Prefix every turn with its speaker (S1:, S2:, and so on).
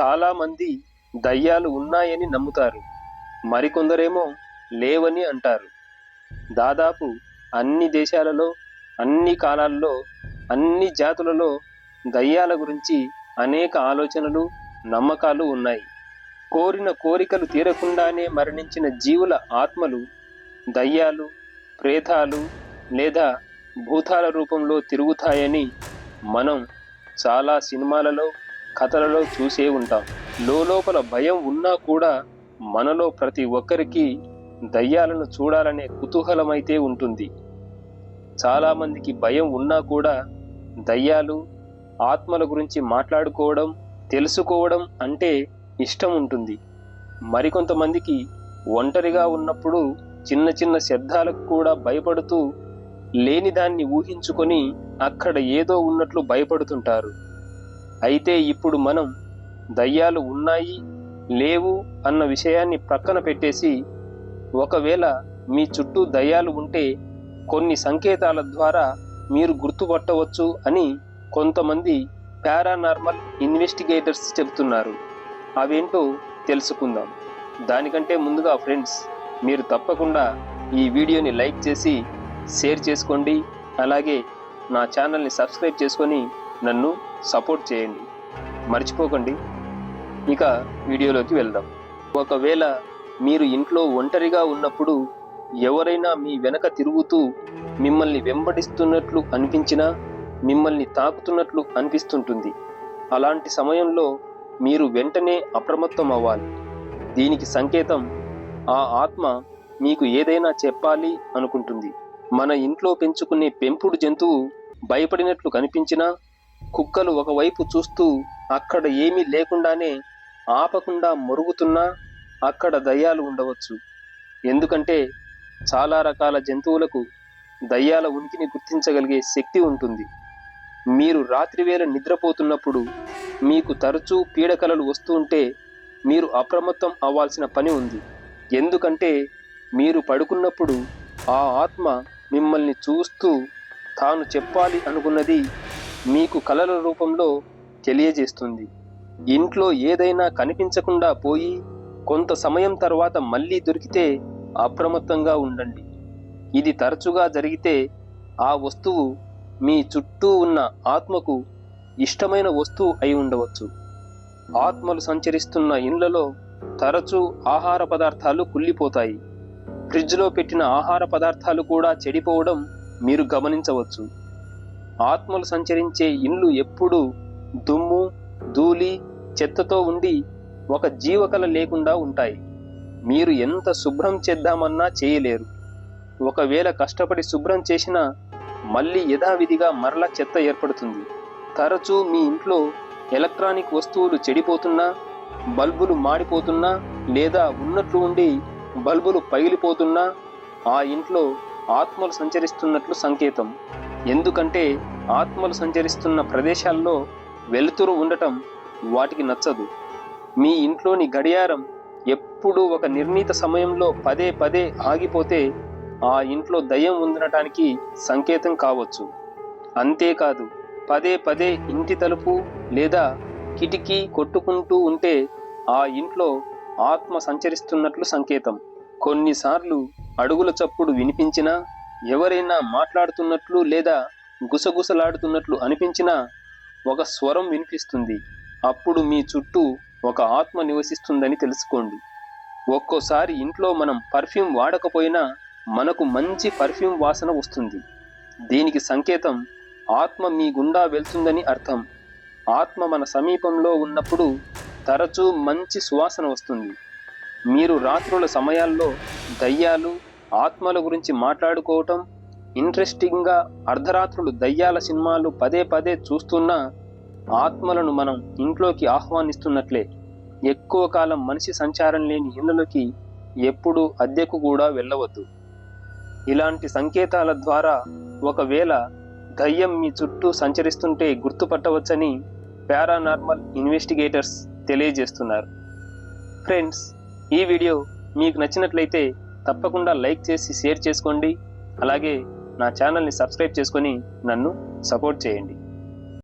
S1: చాలామంది దయ్యాలు ఉన్నాయని నమ్ముతారు. మరికొందరేమో లేవని అంటారు. దాదాపు అన్ని దేశాలలో అన్ని కాలాల్లో అన్ని జాతులలో దయ్యాల గురించి అనేక ఆలోచనలు నమ్మకాలు ఉన్నాయి. కోరిన కోరికలు తీరకుండానే మరణించిన జీవుల ఆత్మలు దయ్యాలు ప్రేతాలు లేదా భూతాల రూపంలో తిరుగుతాయని మనం చాలా సినిమాలలో కథలలో చూసే ఉంటాం. లోపల భయం ఉన్నా కూడా మనలో ప్రతి ఒక్కరికి దయ్యాలను చూడాలనే కుతూహలమైతే ఉంటుంది. చాలామందికి భయం ఉన్నా కూడా దయ్యాలు ఆత్మల గురించి మాట్లాడుకోవడం తెలుసుకోవడం అంటే ఇష్టం ఉంటుంది. మరికొంతమందికి ఒంటరిగా ఉన్నప్పుడు చిన్న చిన్న శబ్దాలకు కూడా భయపడుతూ లేని దాన్ని ఊహించుకొని అక్కడ ఏదో ఉన్నట్లు భయపడుతుంటారు. అయితే ఇప్పుడు మనం దయ్యాలు ఉన్నాయి లేవు అన్న విషయాన్ని ప్రక్కన పెట్టేసి ఒకవేళ మీ చుట్టూ దయ్యాలు ఉంటే కొన్ని సంకేతాల ద్వారా మీరు గుర్తుపట్టవచ్చు అని కొంతమంది పారానార్మల్ ఇన్వెస్టిగేటర్స్ చెబుతున్నారు. అవేంటో తెలుసుకుందాం. దానికంటే ముందుగా ఫ్రెండ్స్ మీరు తప్పకుండా ఈ వీడియోని లైక్ చేసి షేర్ చేసుకోండి. అలాగే నా ఛానల్ని సబ్స్క్రైబ్ చేసుకొని నన్ను సపోర్ట్ చేయండి. మర్చిపోకండి. ఇక వీడియోలోకి వెళ్దాం. ఒకవేళ మీరు ఇంట్లో ఒంటరిగా ఉన్నప్పుడు ఎవరైనా మీ వెనక తిరుగుతూ మిమ్మల్ని వెంబడిస్తున్నట్లు అనిపించినా మిమ్మల్ని తాకుతున్నట్లు అనిపిస్తుంటుంది. అలాంటి సమయంలో మీరు వెంటనే అప్రమత్తం అవ్వాలి. దీనికి సంకేతం ఆ ఆత్మ మీకు ఏదైనా చెప్పాలి అనుకుంటుంది. మన ఇంట్లో పెంచుకునే పెంపుడు జంతువు భయపడినట్లు కనిపించినా కుక్కలు ఒకవైపు చూస్తూ అక్కడ ఏమీ లేకుండానే ఆపకుండా మొరుగుతున్నా అక్కడ దయ్యాలు ఉండవచ్చు. ఎందుకంటే చాలా రకాల జంతువులకు దయ్యాల ఉనికిని గుర్తించగలిగే శక్తి ఉంటుంది. మీరు రాత్రివేళ నిద్రపోతున్నప్పుడు మీకు తరచూ పీడకలలు వస్తూ ఉంటే మీరు అప్రమత్తం అవ్వాల్సిన పని ఉంది. ఎందుకంటే మీరు పడుకున్నప్పుడు ఆ ఆత్మ మిమ్మల్ని చూస్తూ తాను చెప్పాలి అనుకున్నది మీకు కలల రూపంలో తెలియజేస్తుంది. ఇంట్లో ఏదైనా కనిపించకుండా పోయి కొంత సమయం తర్వాత మళ్ళీ దొరికితే అప్రమత్తంగా ఉండండి. ఇది తరచుగా జరిగితే ఆ వస్తువు మీ చుట్టూ ఉన్న ఆత్మకు ఇష్టమైన వస్తువు అయి ఉండవచ్చు. ఆత్మలు సంచరిస్తున్న ఇండ్లలో తరచూ ఆహార పదార్థాలు కుళ్ళిపోతాయి. ఫ్రిడ్జ్లో పెట్టిన ఆహార పదార్థాలు కూడా చెడిపోవడం మీరు గమనించవచ్చు. ఆత్మలు సంచరించే ఇండ్లు ఎప్పుడూ దుమ్ము ధూళి చెత్తతో ఉండి ఒక జీవకల లేకుండా ఉంటాయి. మీరు ఎంత శుభ్రం చేద్దామన్నా చేయలేరు. ఒకవేళ కష్టపడి శుభ్రం చేసినా మళ్ళీ యథావిధిగా మరల చెత్త ఏర్పడుతుంది. తరచూ మీ ఇంట్లో ఎలక్ట్రానిక్ వస్తువులు చెడిపోతున్నా బల్బులు మాడిపోతున్నా లేదా ఉన్నట్లు ఉండి బల్బులు పగిలిపోతున్నా ఆ ఇంట్లో ఆత్మలు సంచరిస్తున్నట్లు సంకేతం. ఎందుకంటే ఆత్మలు సంచరిస్తున్న ప్రదేశాల్లో వెలుతురు ఉండటం వాటికి నచ్చదు. మీ ఇంట్లోని గడియారం ఎప్పుడూ ఒక నిర్ణీత సమయంలో పదే పదే ఆగిపోతే ఆ ఇంట్లో దయ్యం ఉండటానికి సంకేతం కావచ్చు. అంతేకాదు పదే పదే ఇంటి తలుపు లేదా కిటికీ కొట్టుకుంటూ ఉంటే ఆ ఇంట్లో ఆత్మ సంచరిస్తున్నట్లు సంకేతం. కొన్నిసార్లు అడుగుల చప్పుడు వినిపించినా ఎవరైనా మాట్లాడుతున్నట్లు లేదా గుసగుసలాడుతున్నట్లు అనిపించినా ఒక స్వరం వినిపిస్తుంది. అప్పుడు మీ చుట్టూ ఒక ఆత్మ నివసిస్తుందని తెలుసుకోండి. ఒక్కోసారి ఇంట్లో మనం పర్ఫ్యూమ్ వాడకపోయినా మనకు మంచి పర్ఫ్యూమ్ వాసన వస్తుంది. దీనికి సంకేతం ఆత్మ మీ గుండా వెళ్తుందని అర్థం. ఆత్మ మన సమీపంలో ఉన్నప్పుడు తరచూ మంచి సువాసన వస్తుంది. మీరు రాత్రుల సమయాల్లో దయ్యాలు ఆత్మల గురించి మాట్లాడుకోవటం ఇంట్రెస్టింగ్గా అర్ధరాత్రులు దయ్యాల సినిమాలు పదే పదే చూస్తున్నా ఆత్మలను మనం ఇంట్లోకి ఆహ్వానిస్తున్నట్లే. ఎక్కువ కాలం మనిషి సంచారం లేని ఇళ్ళలోకి ఎప్పుడూ అద్దెకు కూడా వెళ్ళవద్దు. ఇలాంటి సంకేతాల ద్వారా ఒకవేళ దయ్యం మీ చుట్టూ సంచరిస్తుంటే గుర్తుపట్టవచ్చని పారానార్మల్ ఇన్వెస్టిగేటర్స్ తెలియజేస్తున్నారు. ఫ్రెండ్స్ ఈ వీడియో మీకు నచ్చినట్లయితే తప్పకుండా లైక్ చేసి షేర్ చేసుకోండి. అలాగే నా ఛానల్ని సబ్స్క్రైబ్ చేసుకొని నన్ను సపోర్ట్ చేయండి.